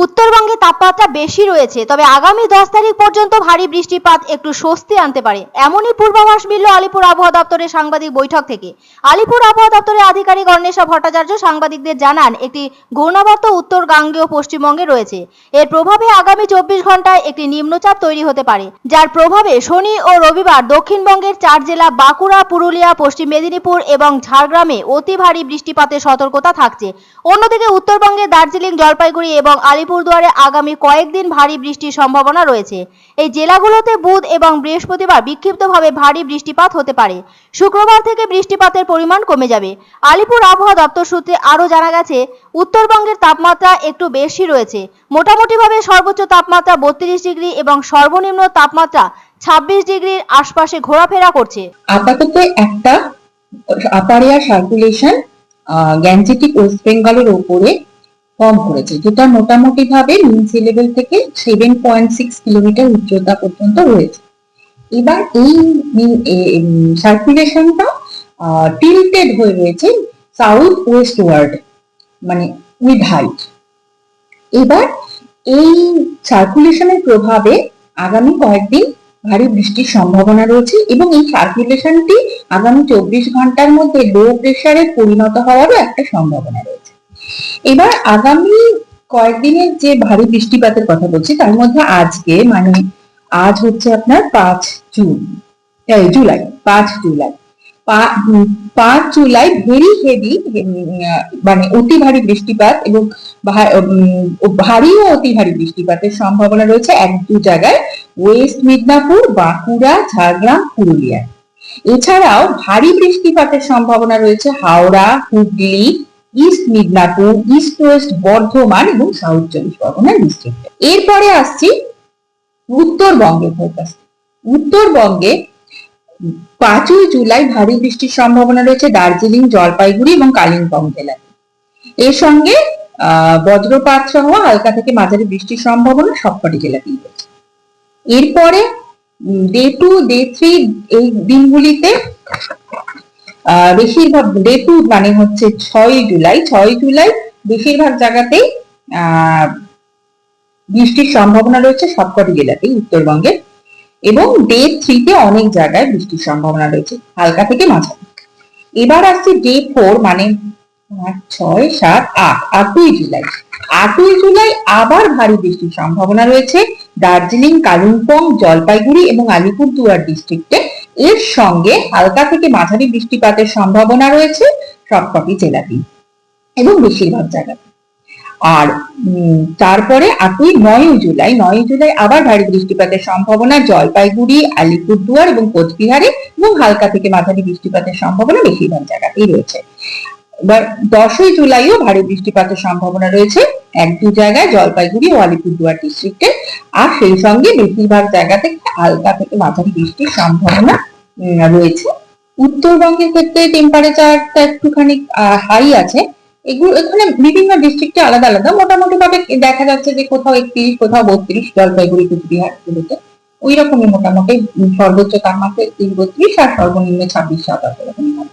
উত্তরবঙ্গে তাপমাত্রা বেশি রয়েছে, তবে আগামী দশ তারিখ পর্যন্ত ভারী বৃষ্টিপাত একটু স্বস্তি আনতে পারে, এমনই পূর্বাভাস মিলল আলিপুর আবহাওয়া দপ্তরের সাংবাদিক বৈঠক থেকে। আলিপুর আবহাওয়া দপ্তরের আধিকারিক অন্বেষা ভট্টাচার্য সাংবাদিকদের জানান, একটি ঘূর্ণাবর্ত উত্তর গাঙ্গেয় পশ্চিমবঙ্গে রয়েছে। এর প্রভাবে আগামী চব্বিশ ঘন্টায় একটি নিম্নচাপ তৈরি হতে পারে, যার প্রভাবে শনি ও রবিবার দক্ষিণবঙ্গের চার জেলা বাঁকুড়া, পুরুলিয়া, পশ্চিম মেদিনীপুর এবং ঝাড়গ্রামে অতি ভারী বৃষ্টিপাতের সতর্কতা থাকছে। অন্যদিকে উত্তরবঙ্গে দার্জিলিং, জলপাইগুড়ি এবং আলিপুরদুয়ারে আগামী কয়েকদিন ভারী বৃষ্টির সম্ভাবনা রয়েছে। এই জেলাগুলোতে বুধ এবং বৃহস্পতিবার বিক্ষিপ্তভাবে ভারী বৃষ্টিপাত হতে পারে। শুক্রবার থেকে বৃষ্টিপাতের পরিমাণ কমে যাবে। আলিপুর আবহাওয়া দপ্তর সূত্রে আরও জানা গেছে, উত্তরবঙ্গের তাপমাত্রা একটু বেশি রয়েছে। মোটামুটিভাবে সর্বোচ্চ তাপমাত্রা বত্রিশ ডিগ্রি এবং সর্বনিম্ন তাপমাত্রা ছাব্বিশ ডিগ্রির আশপাশে ঘোরাফেরা করছে। আপাতত একটা upper air circulation Gangetic west বেঙ্গলের ওপরে ফর্ম করেছে। যেটা মোটামুটি ভাবে সি লেভেল থেকে সেভেন পয়েন্ট সিক্স কিলোমিটার উচ্চতা পর্যন্ত রয়েছে। এবার এই সার্কুলেশনটা টিল্টেড হয়ে রয়েছে সাউথ ওয়েস্ট ওয়ার্ড মানে উইথ হাইট এবার এই সার্কুলেশনের প্রভাবে আগামী কয়েকদিন ভারী বৃষ্টির সম্ভাবনা রয়েছে এবং এই সার্কুলেশনটি আগামী চব্বিশ ঘণ্টার মধ্যে লো প্রেসারে পরিণত হওয়ারও একটা সম্ভাবনা রয়েছে। এবার আগামী কয়েকদিনের যে ভারী বৃষ্টিপাতের কথা বলছি, তার মধ্যে আজকে মানে আজ হচ্ছে আপনার পাঁচ জুন জুলাই, পাঁচ জুলাই। পাঁচ জুলাই ভেরি হেভি মানে অতি ভারী বৃষ্টিপাত এবং ভারী ও অতি ভারী বৃষ্টিপাতের সম্ভাবনা রয়েছে এক দু জায়গায় ওয়েস্ট মিদনাপুর বাঁকুড়া ঝাড়গ্রাম পুরুলিয়া এছাড়াও ভারী বৃষ্টিপাতের সম্ভাবনা রয়েছে Howrah, Hooghly east Midnapore east west Bardhaman এবং সাউথ চব্বিশ পরগনা ডিস্ট্রিক্ট এরপরে আসছি উত্তরবঙ্গের ফোকাস উত্তরবঙ্গে পাঁচই জুলাই ভারী বৃষ্টির সম্ভাবনা রয়েছে দার্জিলিং, জলপাইগুড়ি এবং কালিম্পং জেলায়। এর সঙ্গে বজ্রপাত সহ হালকা থেকে মাঝারি বৃষ্টির সম্ভাবনা সবকটি জেলাতেই রয়েছে। এরপরে ডে টু ডে থ্রি এই দিনগুলিতে বেশিরভাগ ডে টু মানে হচ্ছে ছয় জুলাই ছয় জুলাই বেশিরভাগ জায়গাতেই বৃষ্টির সম্ভাবনা রয়েছে সবকটি জেলাতেই উত্তরবঙ্গে। এবং ডে থ্রিতে অনেক জায়গায় বৃষ্টির সম্ভাবনা রয়েছে, হালকা থেকে মাঝারি। এবার আসছে ডে ফোর মানে ছয়, সাত, আট, আটই জুলাই। আটই জুলাই আবার ভারী বৃষ্টির সম্ভাবনা রয়েছে। দার্জিলিং, কালিম্পং, জলপাইগুড়ি এবং আলিপুরদুয়ার ডিস্ট্রিক্টে এর সঙ্গে হালকা থেকে মাঝারি বৃষ্টিপাতের সম্ভাবনা রয়েছে সবকটি জেলাতেই এবং বেশিরভাগ জায়গাতে। আর তারপরে আটই নয় জুলাই নয় জুলাই আবার ভারী বৃষ্টিপাতের সম্ভাবনা। জলপাইগুড়ি, আলিপুরদুয়ার এবং কোচবিহারে এবং হালকা থেকে মাঝারি বৃষ্টিপাতের সম্ভাবনা বেশিরভাগ জায়গাতেই রয়েছে। এবার দশই জুলাইও ভারী বৃষ্টিপাতের সম্ভাবনা রয়েছে। এক দু জায়গায় জলপাইগুড়ি ও আলিপুরদুয়ার ডিস্ট্রিক্টে আর সেই সঙ্গে বেশিরভাগ জায়গাতে হালকা থেকে মাঝারি বৃষ্টির সম্ভাবনা রয়েছে। উত্তরবঙ্গের ক্ষেত্রে টেম্পারেচারটা একটুখানি হাই আছে। এগুলো এখানে বিভিন্ন ডিস্ট্রিক্টে আলাদা আলাদা। মোটামুটি ভাবে দেখা যাচ্ছে যে কোথাও একত্রিশ, কোথাও বত্রিশ জলপাইগুড়ি, কুচবিহার গুলোতে ওই রকমই মোটামুটি সর্বোচ্চ তাপমাত্রা একত্রিশ, বত্রিশ আর সর্বনিম্ন ছাব্বিশ, সাতাশ এরকমই হবে।